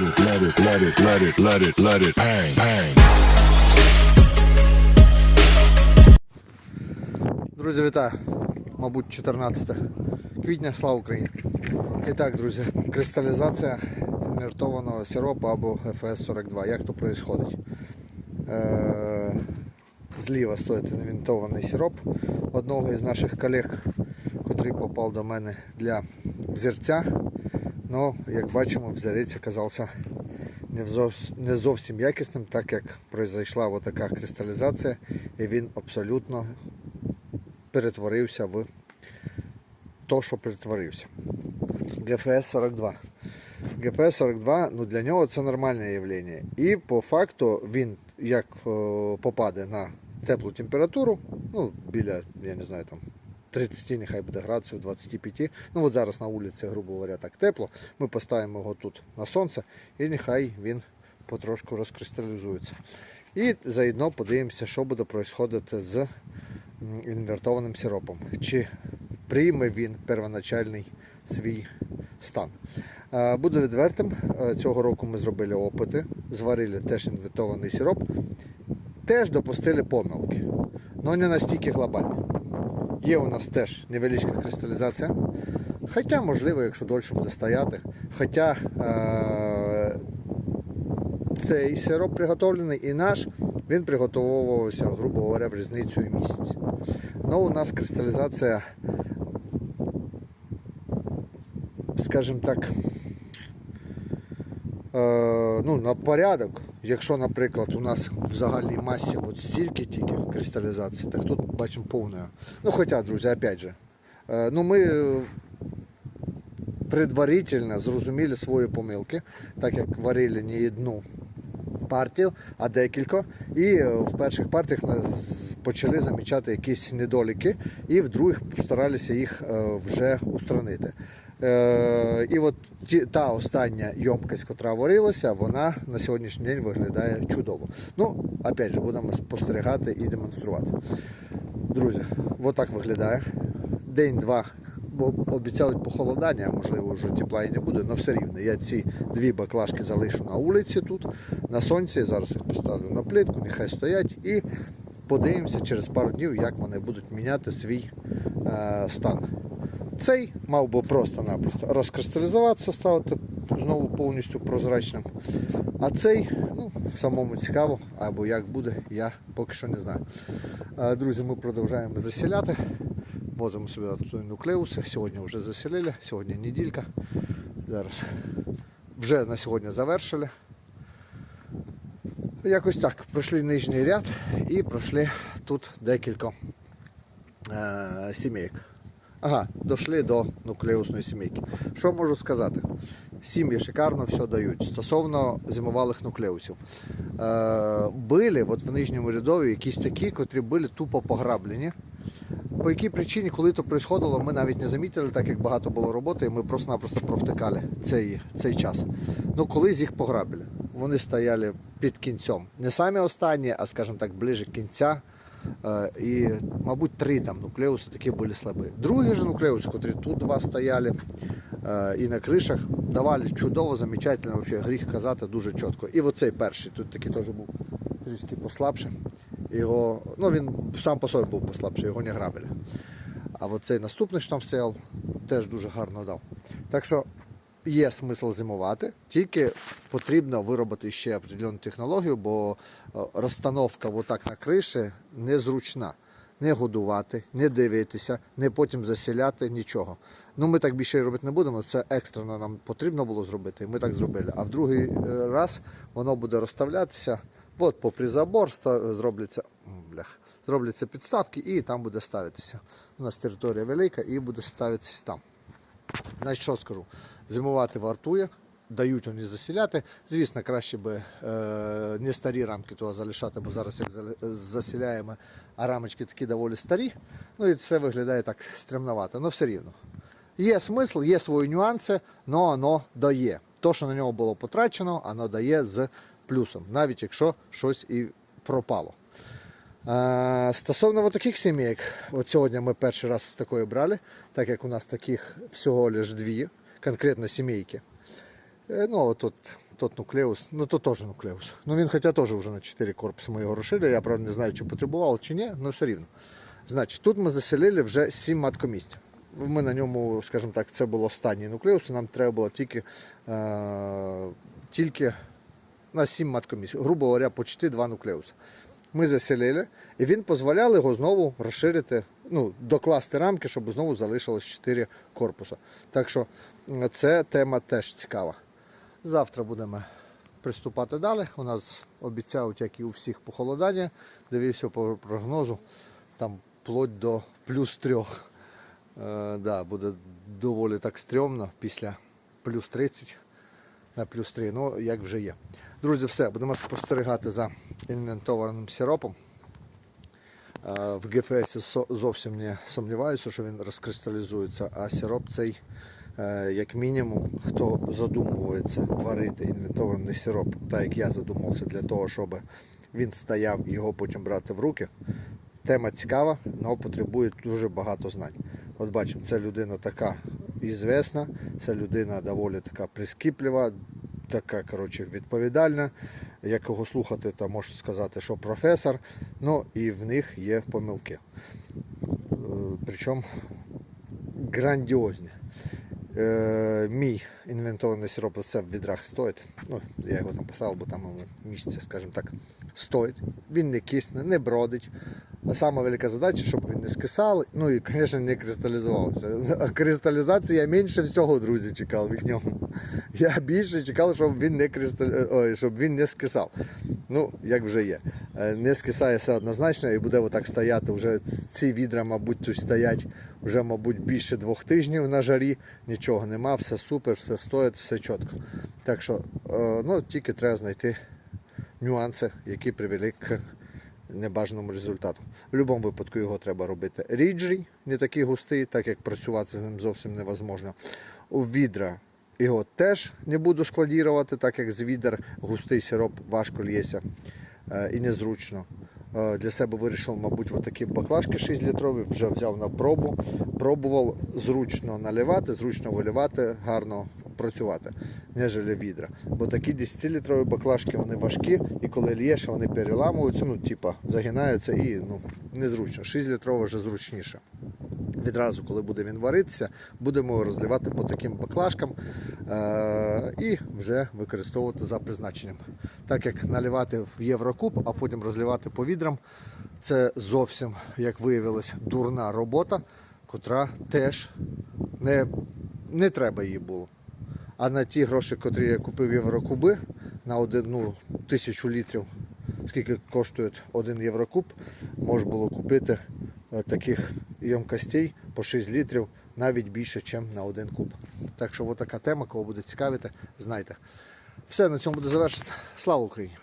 let it, let it, let it, let it, let it bang, bang. Друзі, вітаю! Мабуть, 14 квітня, слава Україні! І так, друзі, кристалізація інвертованого сиропу або ФС-42. Як то відбувається? Е, зліва стоїть інвентований сироп одного із наших колег, котрий попав до мене для взірця. Ну, як бачимо, взірець оказався не, зовсім якісним, так як пройшла така кристалізація, і він абсолютно перетворився в то, що перетворився. ГФС-42. ГФС-42, ну для нього це нормальне явлення. І по факту він як е, попаде на теплу температуру, ну біля, я не знаю, там 30, нехай буде градусів, 25. Ну от зараз на вулиці, грубо говоря, так тепло. Ми поставимо його тут на сонце і нехай він потрошку розкристалізується. І заодно подивимося, що буде відбуватися з інвертованим сиропом. Чи прийме він первоначальний свій стан. Е, Буду відвертим. е, Цього року ми зробили опити, зварили теж інвертований сироп, теж допустили помилки, але не настільки глобальні. Є у нас теж невеличка кристалізація. Хоча, можливо, якщо довше буде стояти. Хоча е- цей сироп приготовлений і наш, він приготовувався, грубо говоря, в різницю місяць. Ну, у нас кристалізація, скажімо так, е, ну, на порядок. Якщо, наприклад, у нас в загальній масі от стільки тільки кристалізації, так тут бачимо повною. Ну, хоча, друзі, опять же, е, ну ми е, предварительно зрозуміли свої помилки, так як варили не одну партію, а декілька. І е, в перших партіях почали замічати якісь недоліки, і в других старалися їх вже устранити. Е, І от ті, та остання йомкость, яка варилася, вона на сьогоднішній день виглядає чудово. Ну, опять же, будемо спостерігати і демонструвати. Друзі, отак виглядає. День-два бо обіцяють похолодання, можливо вже тепла і не буде, але все рівно. Я ці дві баклажки залишу на вулиці тут, на сонці. Зараз їх поставлю на плитку, нехай стоять і подивимося через пару днів, як вони будуть міняти свій е, стан. Цей мав би просто-напросто розкристалізуватися, ставити знову повністю прозрачним. А цей, ну, самому цікаво, або як буде, я поки що не знаю. Друзі, ми продовжуємо засіляти. Возимо собі тут нуклеуси. Сьогодні вже заселили, сьогодні неділька. Зараз вже на сьогодні завершили. Якось так, пройшли нижній ряд і пройшли тут декілька е, сімейок. Ага, дійшли до нуклеусної сімейки. Що можу сказати? Сім'ї шикарно все дають стосовно зимувалих нуклеусів. Е, були от в нижньому рядові якісь такі, котрі були тупо пограблені. По якій причині, коли то происходило, ми навіть не замітили, так як багато було роботи, і ми просто-напросто провтикали цей, цей час. Ну колись їх пограбили. Вони стояли під кінцем. Не самі останні, а скажімо так, ближе кінця. Е, І, мабуть, три там нуклеуси такі були слабі. Другі ж нуклеуси, котрі тут два стояли е, і на кришах, давали чудово, замечательно, вообще, гріх казати дуже чітко. І оцей перший, тут такий теж був трішки послабше. Його, ну він сам по собі був послабший, його не грабили. А от цей наступний, що там стояв, теж дуже гарно дав. Так що є смисл зимувати, тільки потрібно виробити ще определену технологію, бо е, розстановка отак на криші незручна. Не годувати, не дивитися, не потім засіляти, нічого. Ну ми так більше робити не будемо. Це екстрено нам потрібно було зробити. Ми так зробили. А в другий е, раз воно буде розставлятися. От попри забор зробляться, блях, зробляться підставки і там буде ставитися. У нас територія велика і буде ставитися там. Значить, що скажу? Зимувати вартує, дають вони засіляти. Звісно, краще би е, не старі рамки того залишати, бо зараз зали- засіляємо, а рамочки такі доволі старі. Ну і це виглядає так стремновато, але все рівно. Є смисл, є свої нюанси, але воно дає. То, що на нього було потрачено, воно дає з плюсом, навіть якщо щось і пропало. Е, Стосовно таких сімейок, от сьогодні ми перший раз з такої брали, так як у нас таких всього лише дві, конкретно сімейки. Е, Ну, от тут, тут нуклеус, ну тут теж нуклеус. Ну він хоча теж вже на 4 корпуси ми його розширили. Я правда не знаю, чи потребував, чи ні, але все рівно. Значить, тут ми заселили вже 7 маткомісць. Ми на ньому, скажімо так, це було останній нуклеус, нам треба було тільки, е, тільки на 7 маткомісць. Грубо говоря, почти 2 нуклеуси. Ми заселили, і він дозволяв його знову розширити, ну, докласти рамки, щоб знову залишилось 4 корпуси. Так що це тема теж цікава. Завтра будемо приступати далі. У нас обіцяють, як і у всіх, похолодання. Дивився по прогнозу, там вплоть до плюс трьох. Е, да, буде доволі так стрьомно після плюс 30 на плюс 3. Ну, як вже є. Друзі, все, будемо спостерігати за інвентованим сиропом. Е, В ГФС зовсім не сумніваюся, що він розкристалізується, а сироп цей, е, як мінімум, хто задумується варити інвентований сироп, так як я задумався для того, щоб він стояв і його потім брати в руки. Тема цікава, але потребує дуже багато знань. От бачимо, це людина така ізвісна, це людина доволі така прискіплива, така коротше, відповідальна. Як його слухати, то можу сказати, що професор. Ну і в них є помилки. Е, Причому грандіозні. Е, мій інвентований сироп це в відрах стоїть. Ну, я його там поставив, бо там місце, скажімо так, стоїть. Він не кисне, не бродить. А сама велика задача, щоб він не скисав, ну і, звісно, не кристалізувався. А кристалізації я менше всього, друзі, чекав від нього. Я більше чекав, щоб він не кристалі... Ой, щоб він не скисав. Ну, як вже є. Е, Не скисає все однозначно і буде отак стояти. Вже ці відра, мабуть, тут стоять вже, мабуть, більше двох тижнів на жарі. Нічого нема, все супер, все стоїть, все чітко. Так що, е, ну, тільки треба знайти нюанси, які привели к небажаному результату. В будь-якому випадку його треба робити ріджий, не такий густий, так як працювати з ним зовсім невозможно. У відра його теж не буду складірувати, так як з відер густий сироп важко лється і незручно. Е, Для себе вирішив, мабуть, отакі баклажки 6 літрові, вже взяв на пробу. Пробував зручно наливати, зручно виливати, гарно працювати, нежели відра. Бо такі 10-літрові баклажки вони важкі, і коли л'єш, вони переламуються, ну, типа, загинаються і ну, незручно. 6 літрова вже зручніше. Відразу, коли буде він варитися, будемо розливати по таким баклажкам е- і вже використовувати за призначенням. Так як наливати в Єврокуб, а потім розливати по відрам, це зовсім, як виявилось, дурна робота, котра теж не, не треба її було. А на ті гроші, котрі я купив єврокуби на одну тисячу літрів, скільки коштує один єврокуб, можна було купити е, таких ємкостей по 6 літрів навіть більше, ніж на один куб. Так що, от така тема, кого буде цікавити, знайте. Все, на цьому буду завершити. Слава Україні!